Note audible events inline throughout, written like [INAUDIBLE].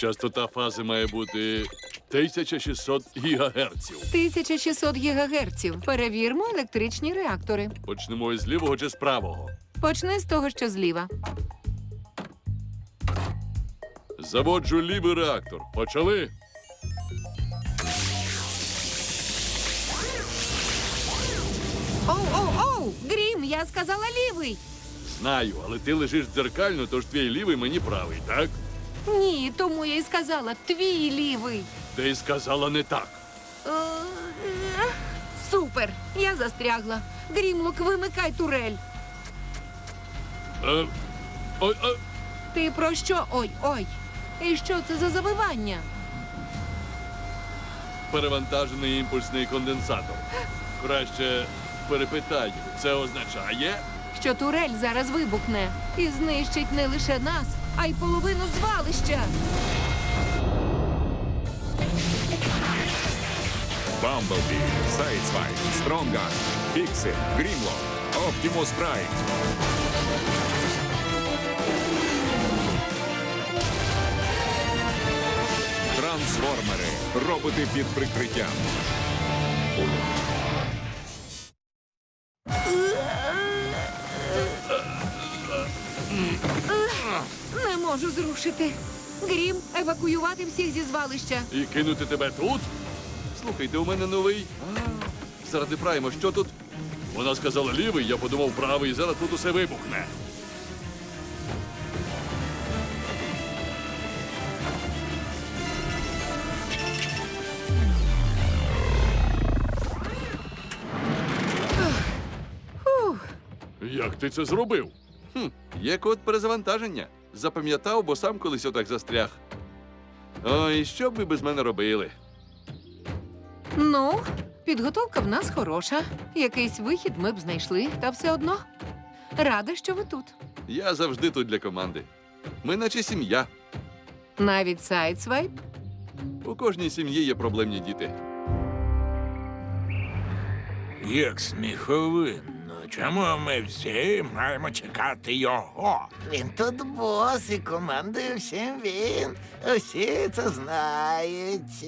Частота фази має бути 1600 ГГц. 1600 гігагерців. Перевірмо електричні реактори. Почнемо із лівого чи з правого. Почни з того, що зліва. Заводжу лівий реактор. Почали. Оу, оу, оу! Грім, я сказала лівий. Знаю, але ти лежиш дзеркально, тож твій лівий мені правий, так? Ні, тому я й сказала твій лівий. Ти сказала не так. Е, Супер! Я застрягла. Грімлок, вимикай турель. Е, ой, е, Ти про що? Ой, ой. І що це за завивання? перевантажений імпульсний конденсатор. Краще перепитаю. Це означає. Що турель зараз вибухне і знищить не лише нас, а й половину звалища. Бамблбі, Сайдсвайп, Стронгар, Фіксит, Грімлок, Оптімус Прайм. Трансформери. Роботи під прикриттям. Можу зрушити. Грім, евакуювати всіх зі звалища. І кинути тебе тут? Слухайте, у мене новий. Заради прайма, що тут? Вона сказала лівий, я подумав правий, зараз тут усе вибухне. Як ти це зробив? Хм, є код перезавантаження. Запам'ятав, бо сам колись отак застряг. Ой, що б ви без мене робили? Ну, підготовка в нас хороша. Якийсь вихід ми б знайшли, та все одно. Рада, що ви тут. Я завжди тут для команди. Ми наче сім'я. Навіть сайдсвайп. У кожній сім'ї є проблемні діти. Як сміховинно. Чому ми всі маємо чекати його? Він тут бос і командує всім він. Усі це знають.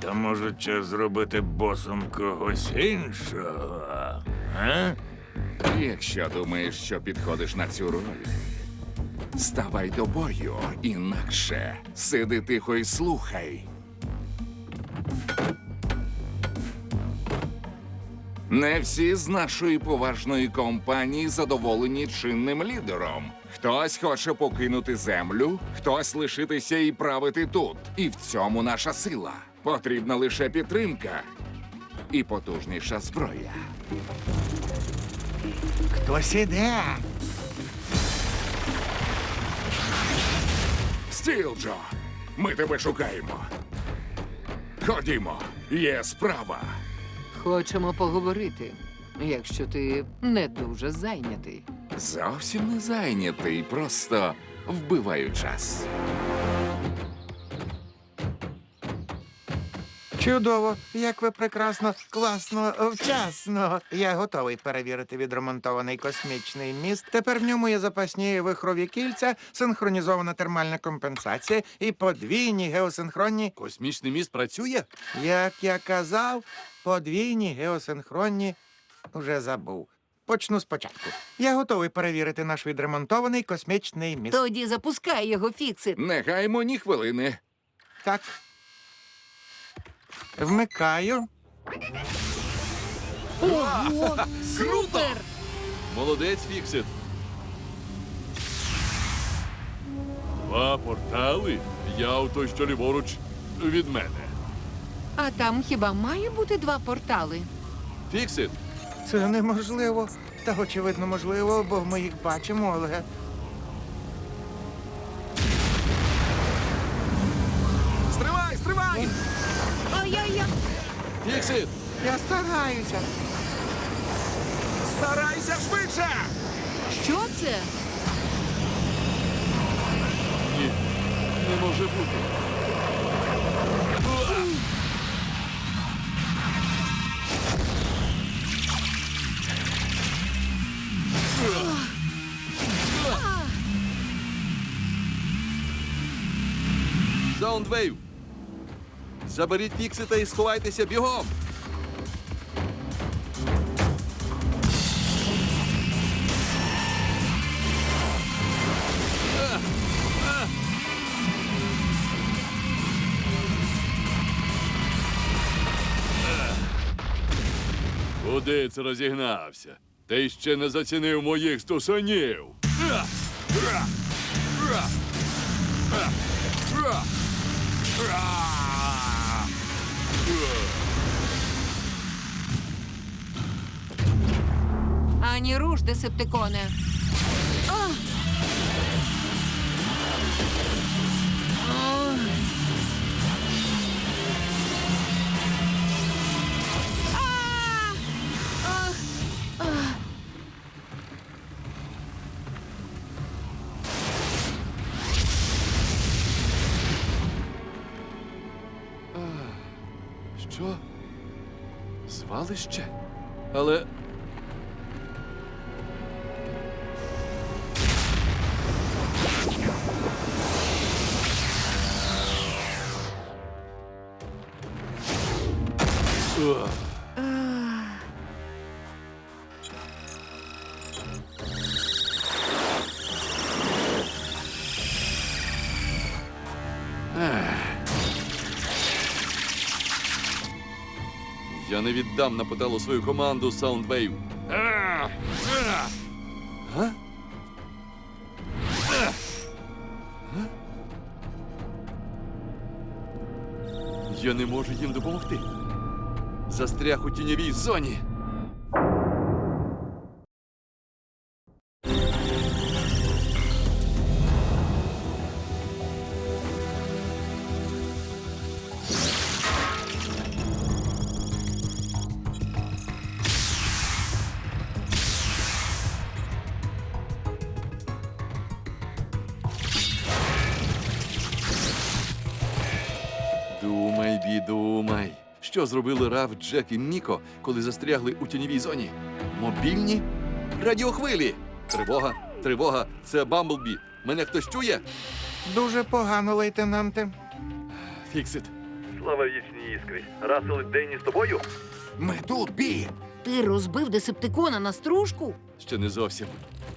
[LAUGHS] Та може час зробити босом когось іншого? А? Якщо думаєш, що підходиш на цю роль, ставай до бою, інакше сиди тихо і слухай. Не всі з нашої поважної компанії задоволені чинним лідером. Хтось хоче покинути землю, хтось лишитися і правити тут. І в цьому наша сила. Потрібна лише підтримка і потужніша зброя. Хтось іде. Стілджо, ми тебе шукаємо. Ходімо, є справа. Хочемо поговорити, якщо ти не дуже зайнятий. Зовсім не зайнятий, просто вбиваю час. Чудово, як ви прекрасно, класно, вчасно. Я готовий перевірити відремонтований космічний міст. Тепер в ньому є запасні вихрові кільця, синхронізована термальна компенсація і подвійні геосинхронні. Космічний міст працює? Як я казав, подвійні геосинхронні вже забув. Почну спочатку. Я готовий перевірити наш відремонтований космічний міст. Тоді запускай його фіксит. Не гаймо ні хвилини. Так. Вмикаю. Ого! Супер! Молодець, Фіксит. Два портали. Я у той, що ліворуч від мене. А там хіба має бути два портали? Фіксит, Це неможливо. Та очевидно можливо, бо ми їх бачимо, але. Фіксит! Я стараюся. Старайся швидше! Що це? Ні, не може бути. Саундвейв! Заберіть Фіксита і сховайтеся бігом! Куди це розігнався? Ти ще не зацінив моїх стусанів. Ані руш, десептиконе. А! А! А! Ах! Ах! Що? Звалище? Але. Я не віддам на поталу свою команду Soundwave. Га? Я не можу їм допомогти. Застряг у тіньовій зоні. Зробили Раф, Джек і Міко, коли застрягли у тіньовій зоні? Мобільні? Радіохвилі! Тривога, тривога, це Бамблбі. Мене хтось чує? Дуже погано, лейтенанте. Фіксит. Слава вічній іскрі. Расел і Денні з тобою? Ми тут, бі! Ти розбив десептикона на стружку? Ще не зовсім.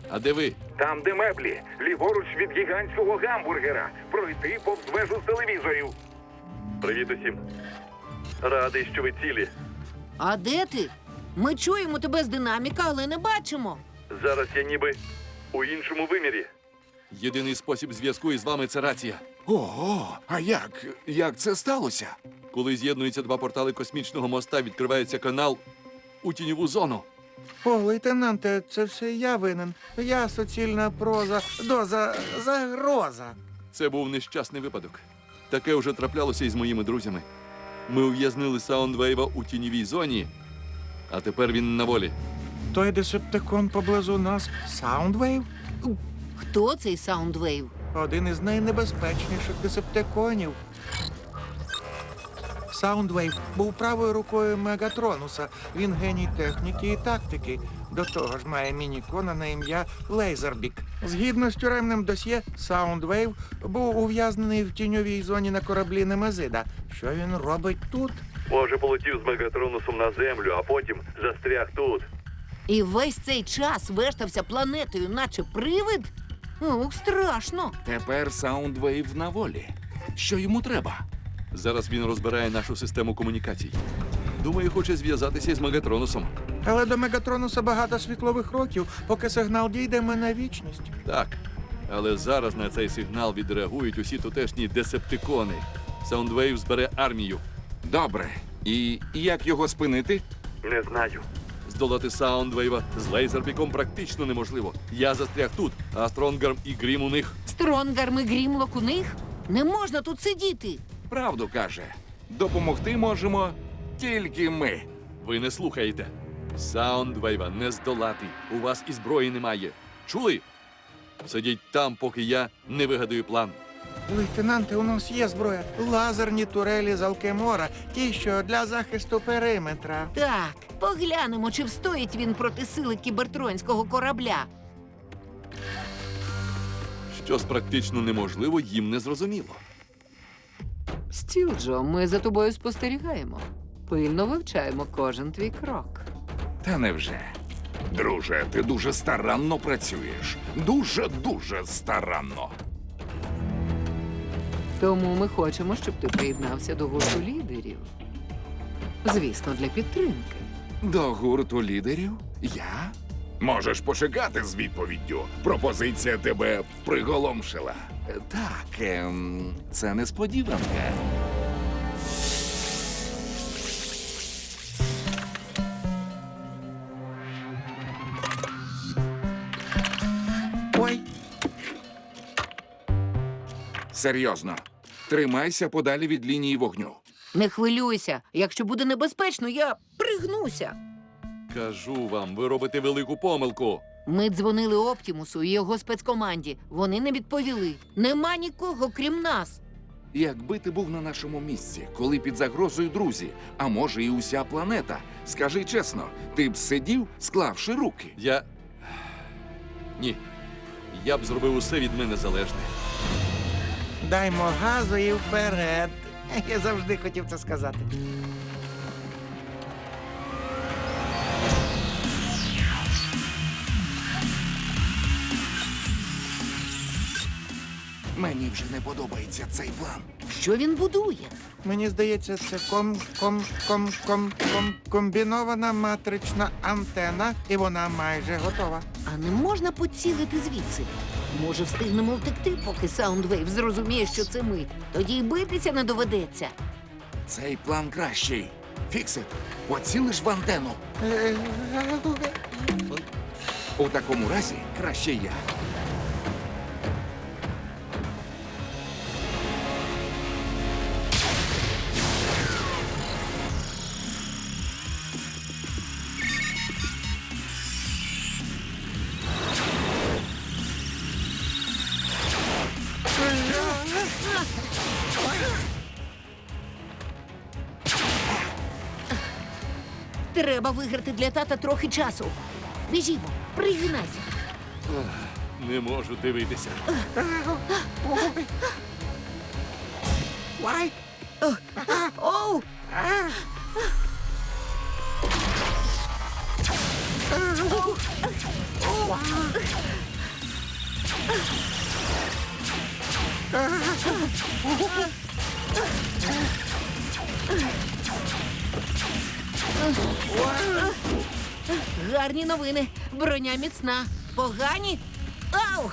А де ви? Там, де меблі, ліворуч від гігантського гамбургера. Пройти повз вежу з телевізорів. Привіт усім. Радий, що ви цілі. А де ти? Ми чуємо тебе з динаміка, але не бачимо. Зараз я ніби у іншому вимірі. Єдиний спосіб зв'язку із вами це рація. Ого, а як? Як це сталося? Коли з'єднуються два портали космічного моста, відкривається канал у тіньову зону. О, лейтенанте, це все я винен. Я суцільна проза, доза, загроза. Це був нещасний випадок. Таке вже траплялося із моїми друзями. Ми ув'язнили Саундвейва у тіньовій зоні, а тепер він на волі. Той десептикон поблизу нас Саундвейв? Хто цей Саундвейв? Один із найнебезпечніших десептиконів. Саундвейв був правою рукою Мегатронуса. Він геній техніки і тактики. До того ж має мінікона на ім'я Лейзербік. Згідно з тюремним досьє, Саундвейв був ув'язнений в тіньовій зоні на кораблі Немезида. Що він робить тут? Може, полетів з Мегатронусом на землю, а потім застряг тут. І весь цей час вештався планетою, наче привид? Ух, страшно. Тепер Саундвейв на волі. Що йому треба? Зараз він розбирає нашу систему комунікацій. Думаю, хоче зв'язатися із Мегатронусом. Але до Мегатронуса багато світлових років, поки сигнал дійде ми на вічність. Так. Але зараз на цей сигнал відреагують усі тутешні десептикони. Саундвейв збере армію. Добре. І як його спинити? Не знаю. Здолати Саундвейва з лейзербіком практично неможливо. Я застряг тут, а Стронгарм і Грім у них. Стронгарм і Грімлок у них? Не можна тут сидіти. Правду каже. Допомогти можемо тільки ми. Ви не слухаєте. Саундвейва не здолати. У вас і зброї немає. Чули? Сидіть там, поки я не вигадую план. Лейтенанте, у нас є зброя. Лазерні турелі з Алкемора, ті, що для захисту периметра. Так, поглянемо, чи встоїть він проти сили кібертронського корабля. Щось практично неможливо, їм не зрозуміло. Стіл, Джо, ми за тобою спостерігаємо. Пильно вивчаємо кожен твій крок. Та невже? Друже, ти дуже старанно працюєш. Дуже дуже старанно. Тому ми хочемо, щоб ти приєднався до гурту лідерів. Звісно, для підтримки. До гурту лідерів? Я? Можеш почекати з відповіддю. Пропозиція тебе приголомшила. Так, ем, це несподіванка. Серйозно. Тримайся подалі від лінії вогню. Не хвилюйся. Якщо буде небезпечно, я пригнуся. Кажу вам, ви робите велику помилку. Ми дзвонили Оптімусу і його спецкоманді. Вони не відповіли. Нема нікого, крім нас. Якби ти був на нашому місці, коли під загрозою друзі, а може і уся планета, скажи чесно, ти б сидів, склавши руки. Я. Ні. Я б зробив усе від мене залежне. Даймо газу і вперед. [LAUGHS] Я завжди хотів це сказати. Мені вже не подобається цей план. Що він будує? Мені здається, це ком, ком, ком, ком, ком, комбінована матрична антена, і вона майже готова. А не можна поцілити звідси. Може, встигнемо втекти, поки Саундвейв зрозуміє, що це ми. Тоді й битися не доведеться. Цей план кращий. Фіксит, поцілиш в антенну. Е, У такому разі краще я. Треба виграти для тата трохи часу. Біжімо, пригинайся. Не можу дивитися. Ой, Оу! Гарні новини. Броня міцна. Погані. Ау!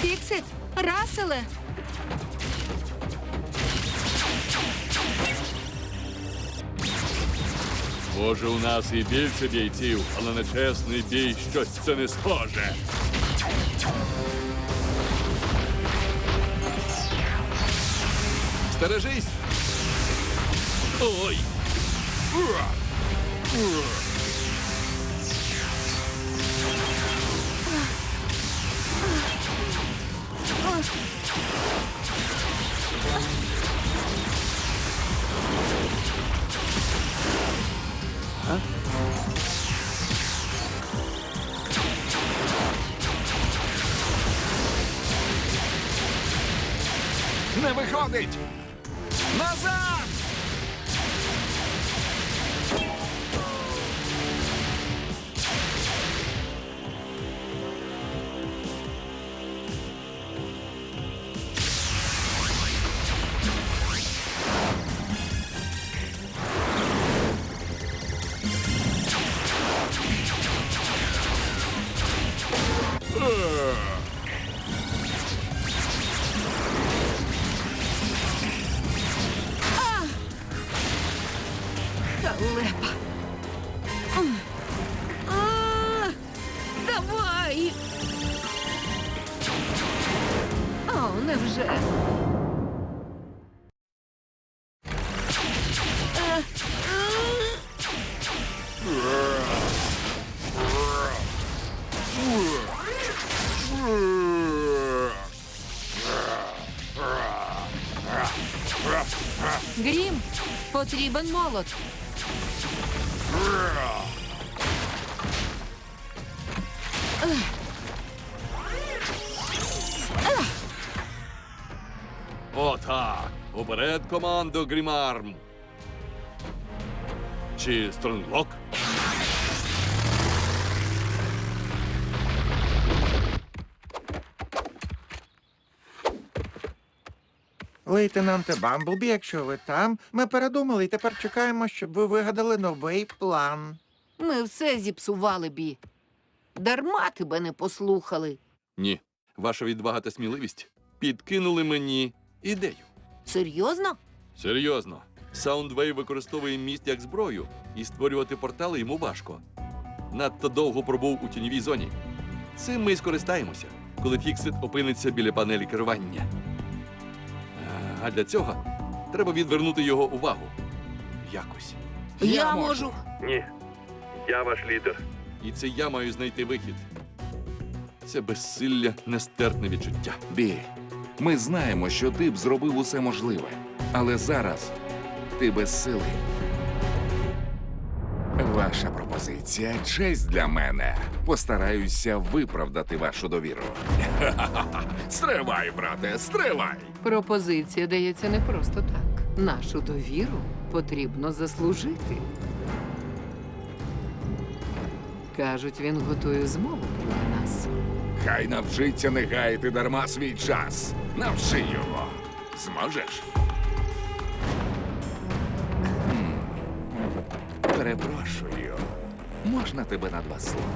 Фіксит! Раселе! Може, у нас і більше бійців, але на чесний бій щось це не схоже. Стережись! Ой! Не виходить! Потрібен молот. Отак. Уперед команду Грімарм. Чи Стронглок? Лейтенанте Бамблбі, якщо ви там, ми передумали і тепер чекаємо, щоб ви вигадали новий план. Ми все зіпсували, Бі. Дарма тебе не послухали. Ні. Ваша відвага та сміливість підкинули мені ідею. Серйозно? Серйозно. Саундвей використовує міст як зброю, і створювати портали йому важко. Надто довго пробув у тіньовій зоні. Цим ми й скористаємося, коли Фіксит опиниться біля панелі керування. А для цього треба відвернути його увагу. Якось. Я, можу. Ні. Я ваш лідер. І це я маю знайти вихід. Це безсилля нестерпне відчуття. Бі, ми знаємо, що ти б зробив усе можливе, але зараз ти безсилий. Ваша пропозиція честь для мене. Постараюся виправдати вашу довіру. [LAUGHS] Стривай, брате, стривай! Пропозиція дається не просто так. Нашу довіру потрібно заслужити. Кажуть, він готує змову проти нас. Хай навчиться не гаяти дарма свій час. Навчи його. Зможеш? Перепрошую. Можна тебе на два слова?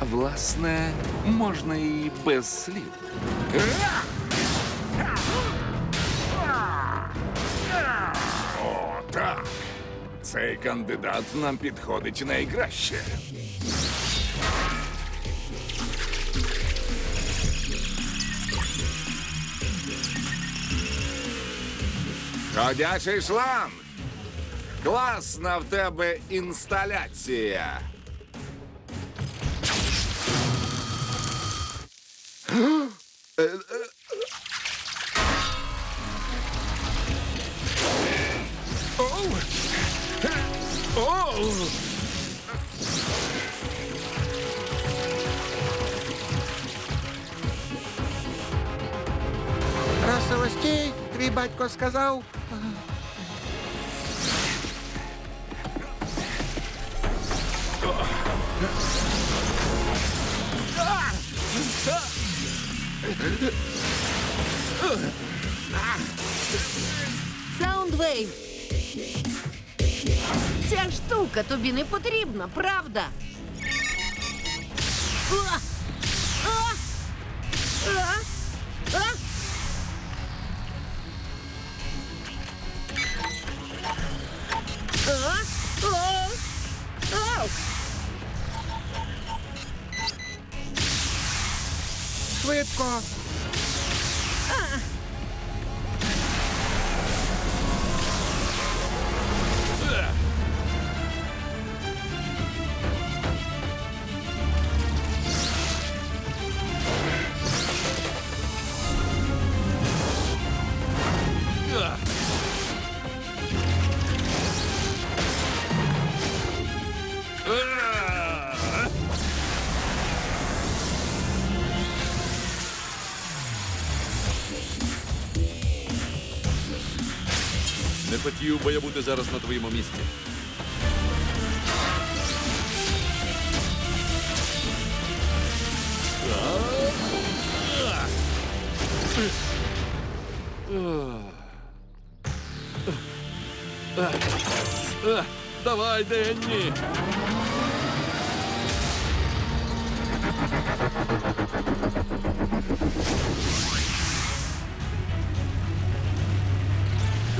Власне, можна і без слів. О, так. Цей кандидат нам підходить найкраще. Ходячий шланг. Класна в тебе інсталяція. Расело, стій, твій батько сказав. Саундвейв. Ця штука тобі не потрібна, правда? Хотів би я бути зараз на твоєму місці. Давай, Денні!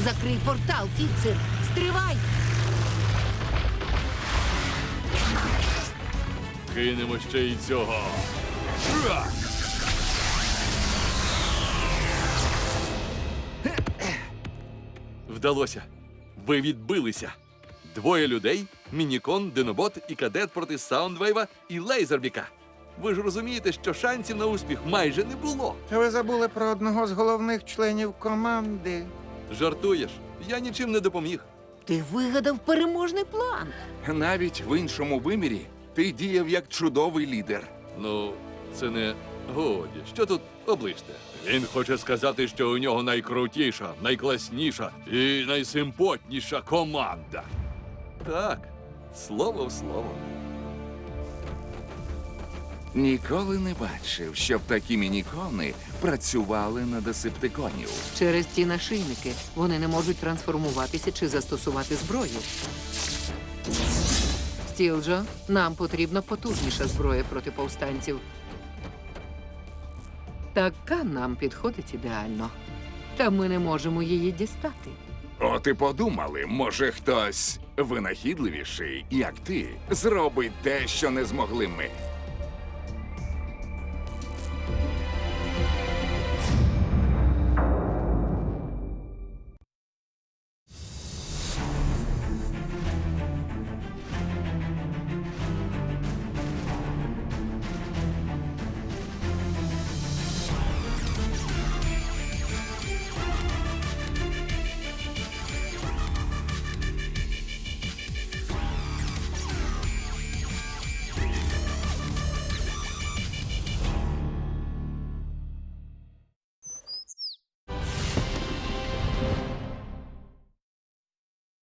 Закрий портал, Фіксер. Стривай! Кинемо ще й цього. Вдалося. Ви відбилися. Двоє людей: Мінікон, Динобот і кадет проти Саундвейва і Лейзербіка. Ви ж розумієте, що шансів на успіх майже не було. Ви забули про одного з головних членів команди. Жартуєш? Я нічим не допоміг. Ти вигадав переможний план. Навіть в іншому вимірі ти діяв як чудовий лідер. Ну, це не годі. Що тут оближте? Він хоче сказати, що у нього найкрутіша, найкласніша і найсимпотніша команда. Так, слово в слово. Ніколи не бачив, щоб такі мінікони працювали на десептиконів. Через ті нашийники вони не можуть трансформуватися чи застосувати зброю. Стілджо, нам потрібна потужніша зброя проти повстанців. Така нам підходить ідеально. Та ми не можемо її дістати. От і подумали, може хтось винахідливіший, як ти, зробить те, що не змогли ми.